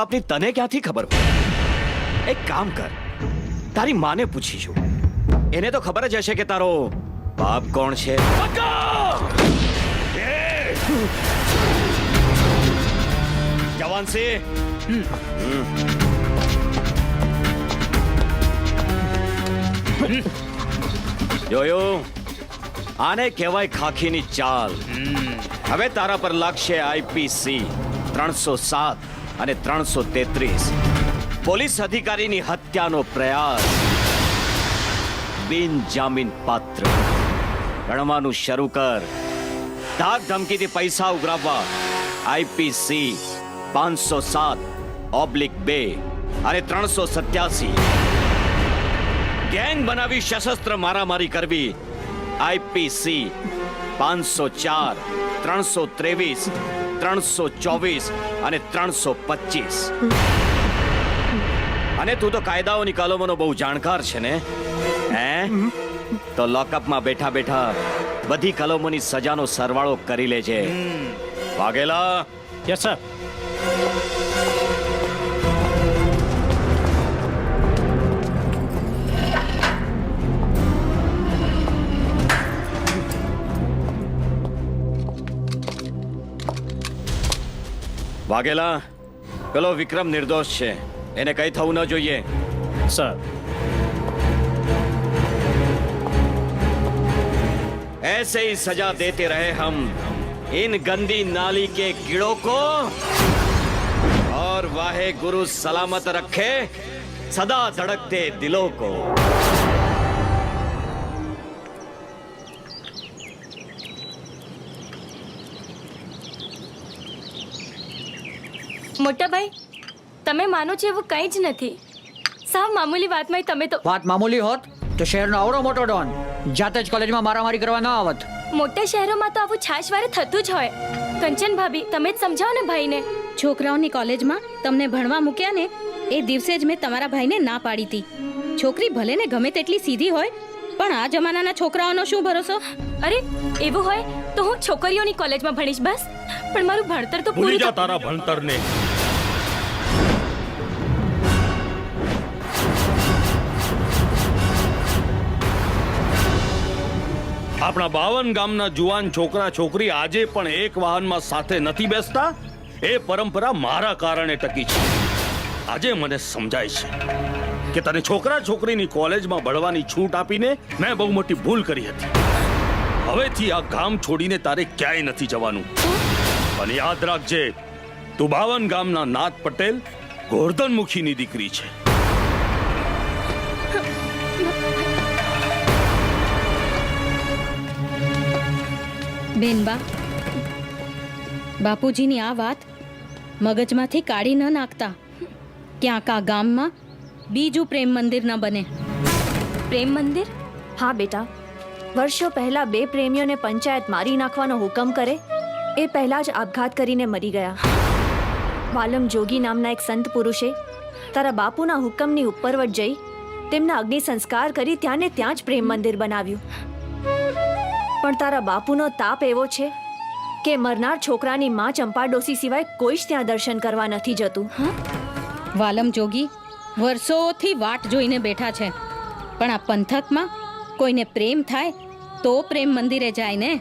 આપની તને ક્યાંથી ખબર હોય એક કામ કર તારી માને પૂછીશું એને તો ખબર જ હશે કે તારો બાપ કોણ છે જવાનસિંહ જોયું આને કહેવાય ખાખીની ચાલ હવે તારા પર લાગશે આઈપીસી ત્રણસો સાત અને ત્રણસો તેત્રીસ. પોલીસ અધિકારીની હત્યાનો પ્રયાસ. બિન પાત્ર. ગણવાનું શરૂ કર. ધાક ધમકીથી પૈસા ઉઘરાવવા. આઈપીસી પાંચસો સાત, ઓબ્લિક બે અને ત્રણસો સત્યાસી. ગેંગ બનાવી સશસ્ત્ર મારામારી કરવી. આઈપીસી પાંચસો ચાર, ત્રણસો ત્રેવીસ ત્રણસો ચોવીસ અને ત્રણસો પચીસ. અને તું તો કાયદાઓની કલમોનો બહુ જાણકાર છે ને? હે? તો લોકઅપમાં બેઠા બેઠા બધી કલમોની સજાનો સરવાળો કરી લેજે. વાઘેલા? યસ સર વાઘેલા પેલો વિક્રમ નિર્દોષ છે એને કઈ થવું ન જોઈએ સર ऐसे ही सजा देते रहे हम इन गंदी नाली के कीड़ों को और वाहे गुरु सलामत रखे सदा धड़कते दिलों को મોટા ભાઈ તમે માનો છો એવું કંઈ જ નથી. સાવ મામૂલી વાતમાં તમે તો વાત મામૂલી હોત તો શહેરનો આવડો મોટો ડોન જાતે જ કોલેજમાં મારામારી કરવા ન આવત. મોટા શહેરોમાં તો આવું છાશવારે થતું જ હોય. કંચન ભાભી તમે જ સમજાવો ને ભાઈને. છોકરાઓની કોલેજમાં તમને ભણવા મૂક્યા ને એ દિવસે જ મેં તમારા ભાઈને ના પાડી હતી છોકરી ભલે ને ગમે તેટલી સીધી હોય પણ આ જમાનાના છોકરાઓનો શું ભરોસો? અરે એવું હોય તો હું છોકરીઓની કોલેજમાં ભણીશ બસ. પણ મારું ભણતર તો ભૂલી પૂરું જા તારા ભણતરને. આપણા બાવન ગામના જુવાન છોકરા છોકરી આજે પણ એક વાહનમાં સાથે નથી બેસતા? એ પરંપરા મારા કારણે ટકી છે. આજે મને સમજાય છે કે તને છોકરા છોકરીની કોલેજમાં ભણવાની છૂટ આપીને મેં બહુ મોટી ભૂલ કરી હતી. હવેથી આ ગામ છોડીને તારે ક્યાંય નથી જવાનું. અને યાદ રાખજે, તું બાવન ગામના નાથ પટેલ ગોર્ધનમુખીની દીકરી છે. બેનબા બાપુજીની આ વાત મગજમાંથી કાઢી ન નાખતા. ક્યાંક આ ગામમાં બીજું પ્રેમ મંદિર ન બને. પ્રેમ મંદિર? હા બેટા. વર્ષો પહેલા બે પ્રેમીઓને પંચાયત મારી નાખવાનો હુકમ કરે, એ પહેલા જ આપઘાત કરીને મરી ગયા. વાલમ જોગી નામના એક સંત પુરુષે તારા બાપુના હુકમની ઉપરવટ જઈ તેમના અગ્નિ સંસ્કાર કરી ત્યાં ને ત્યાં જ પ્રેમ મંદિર બનાવ્યું. પણ તારા બાપુનો તાપ એવો છે કે મરનાર છોકરાની માં ચંપા ડોસી સિવાય કોઈ જ ત્યાં દર્શન કરવા નથી જતું? વાલમ જોગી વર્ષોથી વાટ જોઈને બેઠા છે. પણ આ પંથકમાં કોઈને પ્રેમ થાય તો પ્રેમ મંદિરે જાય ને?